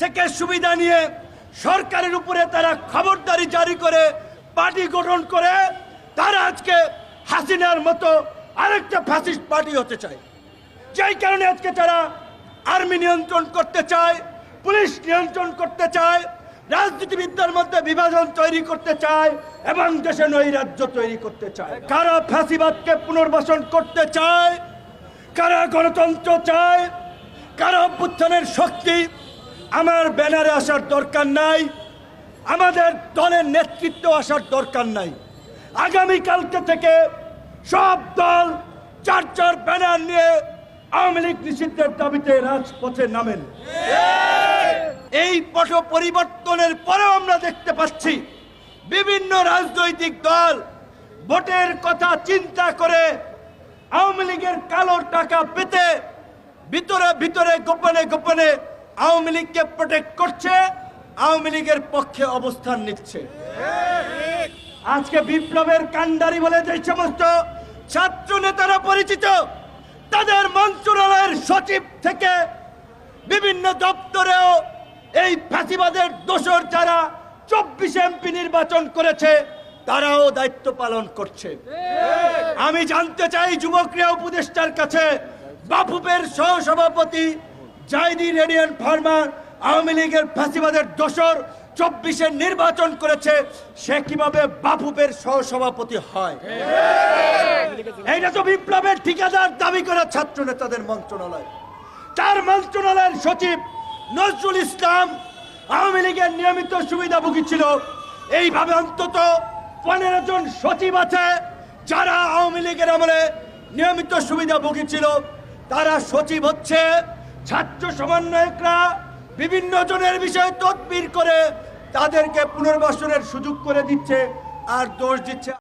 থেকে সুবিধা নিয়ে সরকারের উপরে তারা খবরদারি জারি করে পার্টি গঠন করে, তারা আজকে হাসিনার মতো আরেকটা ফ্যাসিস্ট পার্টি হতে চায়। যেই কারণে আজকে তারা আর্মি নিয়ন্ত্রণ করতে চায়, পুলিশ নিয়ন্ত্রণ করতে চায়, রাজনীতিবিদদের মধ্যে বিভাজন তৈরি করতে চায় এবং দেশে নৈরাজ্য তৈরি করতে চায়। কারা ফ্যাসিবাদকে পুনর্বাসন করতে চায়, কারা গণতন্ত্র চায়, কারা অভ্যুত্থানের শক্তি আমার ব্যানারে আসার দরকার নাই, আমাদের দলের নেতৃত্ব আসার দরকার নাই। আগামীকালকে থেকে সব দল চার চার ব্যানার নিয়ে আওয়ামী লীগ নিষিদ্ধের দাবিতে রাজপথে নামেন। এই পট পরিবর্তনের পরেও আমরা দেখতে পাচ্ছি বিভিন্ন রাজনৈতিক দল ভোটের কথা চিন্তা করে আওয়ামী লীগের কালো টাকা পেতে ভিতরে ভিতরে গোপনে গোপনে আওয়ামী লীগকে প্রোটেক্ট করছে, আওয়ামী লীগের পক্ষে অবস্থান নিচ্ছে। আজকে বিপ্লবের কান্ডারি বলে যে সমস্ত ছাত্র নেতারা পরিচিত, তাদের মন্ত্রণালয়ের সচিব থেকে বিভিন্ন দপ্তরেও এই ফাঁসিবাদের দোষর যারা চব্বিশ এমপি নির্বাচন করেছে, তারাও দায়িত্ব পালন করছে। আমি জানতে চাই যুবক্রিয়া উপদেষ্টার কাছে বাফুপের সহসভাপতি জাইদি রেডিয়ান ফার্মার আওয়ামী লীগের ফাঁসিবাদের দোষর চব্বিশের নির্বাচন করেছে, সে কীভাবে বাফুপের সহসভাপতি হয়? এইটা তো বিপ্লবের ঠিকাদার দাবি করে ছাত্র নেতাদের মন্ত্রণালয়। তার মন্ত্রণালয়ের সচিব নজরুল ইসলাম আওয়ামী লীগের নিয়মিত সুবিধাভোগী ছিল। এইভাবে অন্তত পনেরো জন সচিব আছে, যারা আওয়ামী লীগের আমলে নিয়মিত সুবিধাভোগী ছিল। তারা সচিব হচ্ছে ছাত্র সমন্বয়করা বিভিন্ন জনের বিষয়ে তদবির করে তাদেরকে পুনর্বাসনের সুযোগ করে দিচ্ছে আর দোষ দিচ্ছে